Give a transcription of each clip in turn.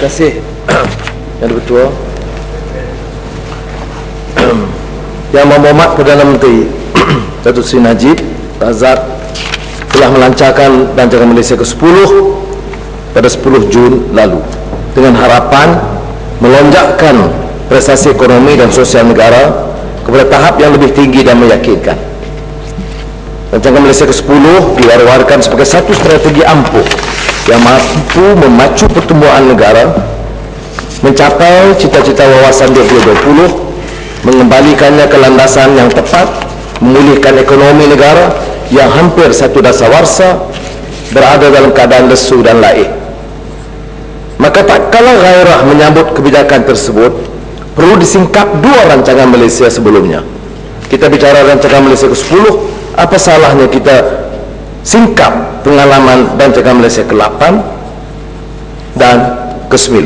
kasih Yang Ketua Yang Muhammad Perdana Menteri Datuk Seri Najib Razak telah melancarkan rancangan Malaysia ke-10 pada 10 Jun lalu dengan harapan melonjakkan prestasi ekonomi dan sosial negara kepada tahap yang lebih tinggi dan meyakinkan. Rancangan Malaysia ke-10 diwar-warkan sebagai satu strategi ampuh yang mampu memacu pertumbuhan negara mencapai cita-cita wawasan 2020 mengembalikannya ke landasan yang tepat memulihkan ekonomi negara yang hampir satu dasawarsa berada dalam keadaan lesu dan laik maka tak kalah gairah menyambut kebijakan tersebut perlu disingkap dua rancangan Malaysia sebelumnya. Kita bicara rancangan Malaysia ke-10 apa salahnya kita singkap pengalaman rancangan Malaysia ke-8 dan ke-9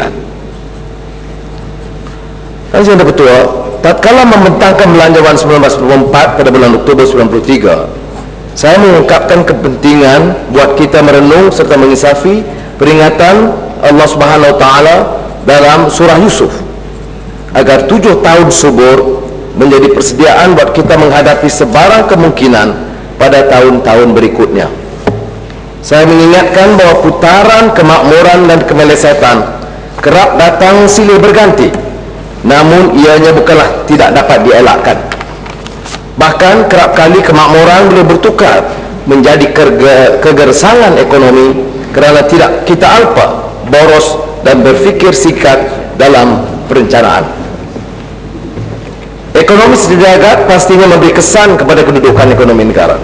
Yang Anda Ketua, tatkala membentangkan belanjawan 1994 pada bulan Oktober 93, saya mengungkapkan kepentingan buat kita merenung serta mengisafi peringatan Allah Subhanahu Wa Taala dalam surah Yusuf agar tujuh tahun subur menjadi persediaan buat kita menghadapi sebarang kemungkinan pada tahun-tahun berikutnya. Saya mengingatkan bahawa putaran kemakmuran dan kemelesetan kerap datang silih berganti. Namun ianya bukanlah tidak dapat dielakkan. Bahkan kerap kali kemakmuran boleh bertukar menjadi kegersangan ekonomi kerana tidak kita alpa boros dan berfikir sikat dalam perencanaan. Ekonomi sejagat pastinya memberi kesan kepada kedudukan ekonomi negara.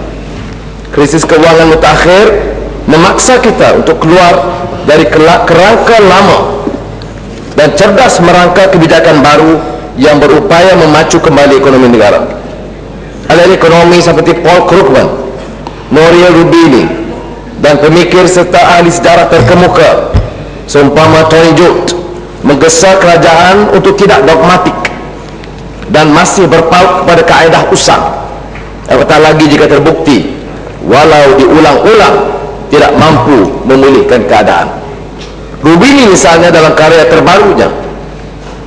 Krisis keuangan mutakhir memaksa kita untuk keluar dari kerangka lama dan cerdas merangka kebijakan baru yang berupaya memacu kembali ekonomi negara. Ahli ekonomi seperti Paul Krugman, Nouriel Rubini dan pemikir serta ahli sejarah terkemuka seumpama Tony Judd menggesa kerajaan untuk tidak dogmatik dan masih berpaut kepada kaedah usang apatah lagi jika terbukti walau diulang-ulang tidak mampu memulihkan keadaan. Rubini misalnya dalam karya terbarunya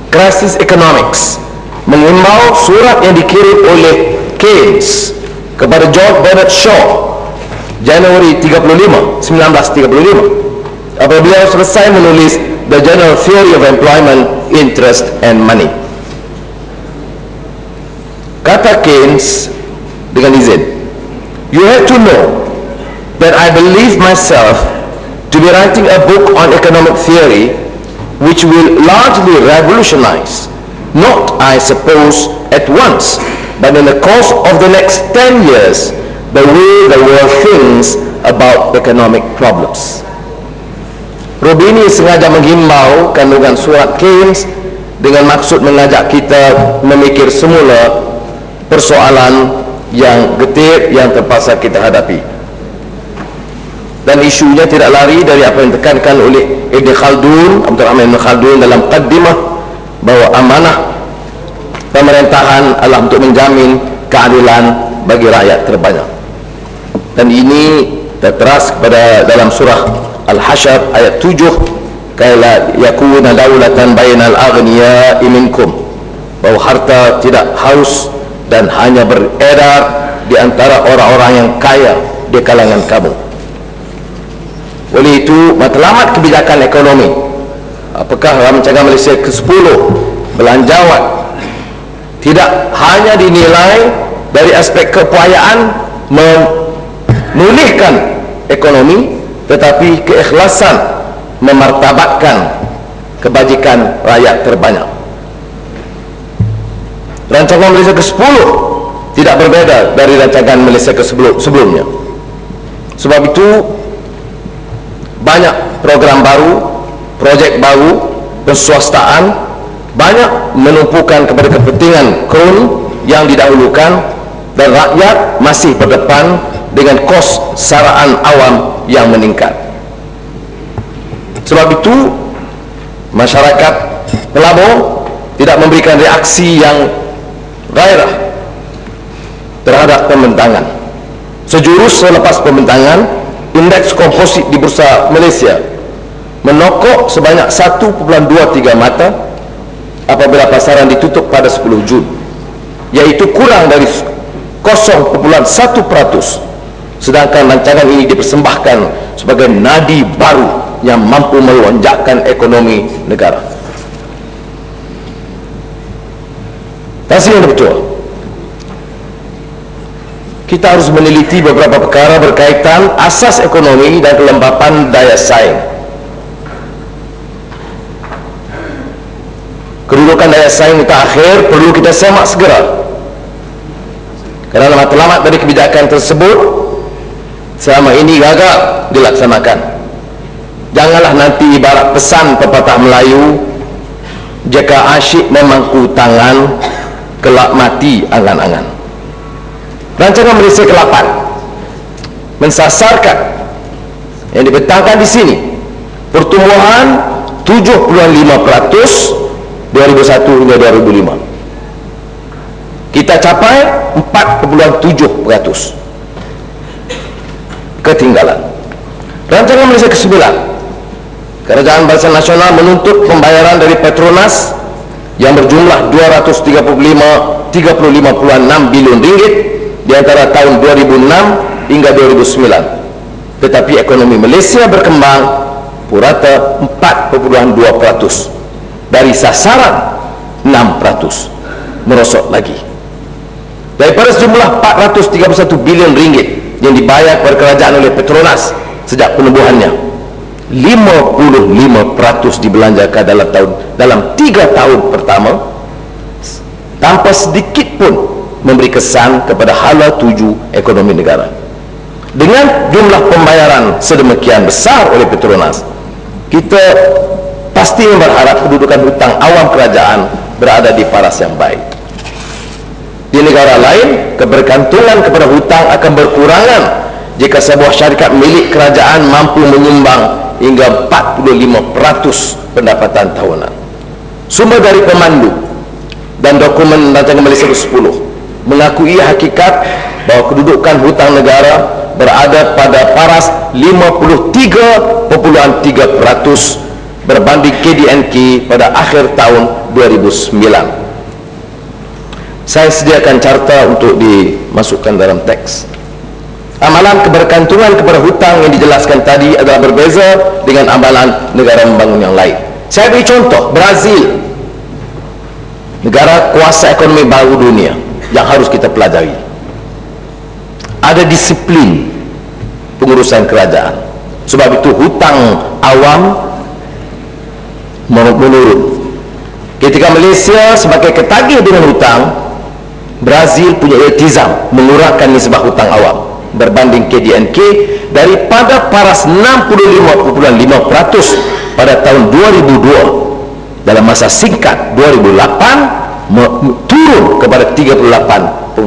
Crisis Economics mengimbau surat yang dikirim oleh Keynes kepada George Bernard Shaw Januari 35 1935 apabila selesai menulis The General Theory of Employment, Interest and Money. Kata Keynes dengan izin you have to know that I believe myself to be writing a book on economic theory which will largely revolutionize, not I suppose at once, but in the course of the next 10 years, the way the world thinks about economic problems. Rubini sengaja menghimbau kandungan surat Keynes dengan maksud mengajak kita memikir semula persoalan yang getir yang terpaksa kita hadapi dan isunya tidak lari dari apa yang ditekankan oleh Ibn Khaldun Abdul Rahman Ibn Khaldun dalam qaddimah bahawa amanah pemerintahan adalah untuk menjamin keadilan bagi rakyat terbanyak. Dan ini terteras pada dalam surah Al-Hashr ayat 7 kaila yakuna daulatan bainal aghniya minkum. Bahawa harta tidak haus dan hanya beredar di antara orang-orang yang kaya di kalangan kamu oleh itu matlamat kebijakan ekonomi apakah rancangan Malaysia ke-10 belanjawan tidak hanya dinilai dari aspek keupayaan memulihkan ekonomi tetapi keikhlasan memartabatkan kebajikan rakyat terbanyak. Rancangan Malaysia ke-10 tidak berbeda dari rancangan Malaysia ke-sebelumnya sebab itu banyak program baru, projek baru, perswastaan banyak menumpukan kepada kepentingan kron yang didahulukan dan rakyat masih berdepan dengan kos saraan awam yang meningkat. Sebab itu masyarakat pelabur tidak memberikan reaksi yang gairah terhadap pembentangan. Sejurus selepas pembentangan, indeks komposit di bursa Malaysia menokok sebanyak 1.23 mata apabila pasaran ditutup pada 10 Jun iaitu kurang dari 0.1 peratus sedangkan rancangan ini dipersembahkan sebagai nadi baru yang mampu melonjakkan ekonomi negara. Yang betul kita harus meneliti beberapa perkara berkaitan asas ekonomi dan kelembapan daya saing. Kedudukan daya saing kita akhir perlu kita semak segera. Kerana matlamat dari kebijakan tersebut selama ini gagal dilaksanakan. Janganlah nanti ibarat pesan pepatah Melayu jika asyik memangku tangan kelak mati angan-angan rancangan Malaysia ke-8 mensasarkan yang dibentangkan di sini pertumbuhan 75% 2001 hingga 2005 kita capai 4.7 peratus. Ketinggalan. Rancangan Malaysia ke-9 kerajaan barisan nasional menuntut pembayaran dari Petronas yang berjumlah 235 35.6 bilion ringgit di antara tahun 2006 hingga 2009 tetapi ekonomi Malaysia berkembang purata 4.2 peratus. Dari sasaran 6% merosot lagi. Daripada sejumlah 431 bilion ringgit yang dibayar kepada kerajaan oleh Petronas sejak penubuhannya 55% dibelanjakan dalam tahun dalam 3 tahun pertama. Tanpa sedikit pun memberi kesan kepada hala tuju ekonomi negara. Dengan jumlah pembayaran sedemikian besar oleh Petronas kita pasti berharap kedudukan hutang awam kerajaan berada di paras yang baik. Di negara lain kebergantungan kepada hutang akan berkurangan jika sebuah syarikat milik kerajaan mampu menyumbang hingga 45% pendapatan tahunan. Sumber dari pemandu dan dokumen rancangan Malaysia ke-10 mengakui hakikat bahawa kedudukan hutang negara berada pada paras 53.3% berbanding KDNK pada akhir tahun 2009 saya sediakan carta untuk dimasukkan dalam teks. Amalan kebergantungan kepada hutang yang dijelaskan tadi adalah berbeza dengan amalan negara membangun yang lain. Saya beri contoh Brazil. Negara kuasa ekonomi baru dunia yang harus kita pelajari. Ada disiplin pengurusan kerajaan. Sebab itu hutang awam menurun. Ketika Malaysia sebagai ketagih dengan hutang Brazil punya iltizam mengurangkan nisbah hutang awam berbanding KDNK daripada paras 65.5% pada tahun 2002 dalam masa singkat 2008 turun kepada 38.8%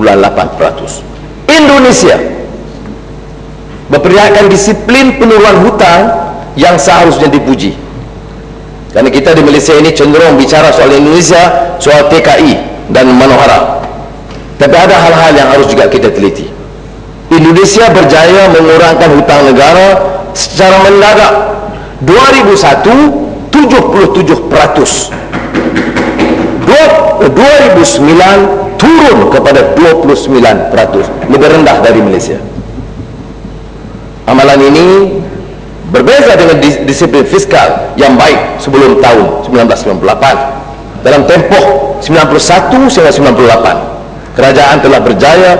Indonesia memperlihatkan disiplin penurunan hutang yang seharusnya dipuji. Kerana kita di Malaysia ini cenderung bicara soal Indonesia soal TKI dan manohara. Tapi ada hal-hal yang harus juga kita teliti. Indonesia berjaya mengurangkan hutang negara secara mendadak 2001 77 peratus 2009 turun kepada 29 peratus lebih rendah dari Malaysia. Amalan ini berbeza dengan disiplin fiskal yang baik sebelum tahun 1998 dalam tempoh 91 sehingga 98 kerajaan telah berjaya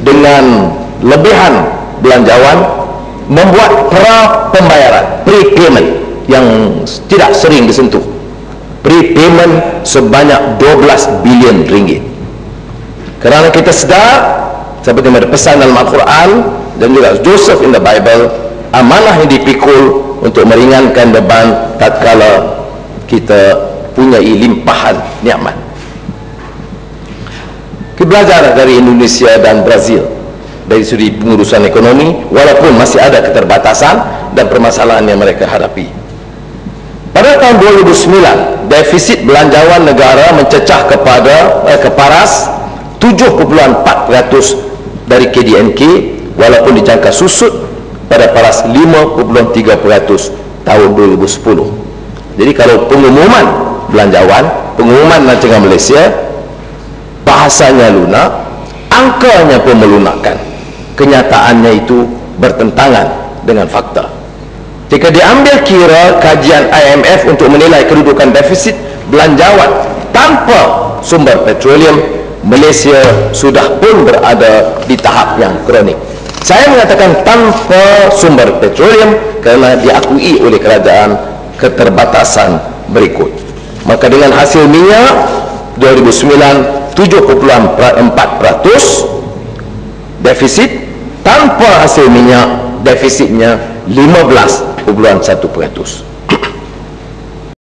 dengan lebihan belanjawan membuat pra pembayaran prepayment yang tidak sering disentuh prepayment sebanyak 12 bilion ringgit kerana kita sedar seperti ada pesan dalam Al-Quran dan juga Joseph in the Bible amanah yang dipikul untuk meringankan beban tatkala kita punya limpahan nikmat. Kita dari Indonesia dan Brazil. Dari sudut pengurusan ekonomi walaupun masih ada keterbatasan dan permasalahan yang mereka hadapi pada tahun 2009 defisit belanjawan negara mencecah kepada eh, keparas 7.4% dari KDNK walaupun dijangka susut pada paras 5.3% tahun 2010 jadi kalau pengumuman belanjawan pengumuman rancangan Malaysia bahasanya lunak angkanya pun melunakkan. Kenyataannya itu bertentangan dengan fakta jika diambil kira kajian IMF untuk menilai kedudukan defisit belanjawan tanpa sumber petroleum Malaysia sudah pun berada di tahap yang kronik. Saya mengatakan tanpa sumber petroleum kerana diakui oleh kerajaan keterbatasan berikut. Maka dengan hasil minyak 2009 7.4% defisit tanpa hasil minyak defisitnya obrolan satu peratus.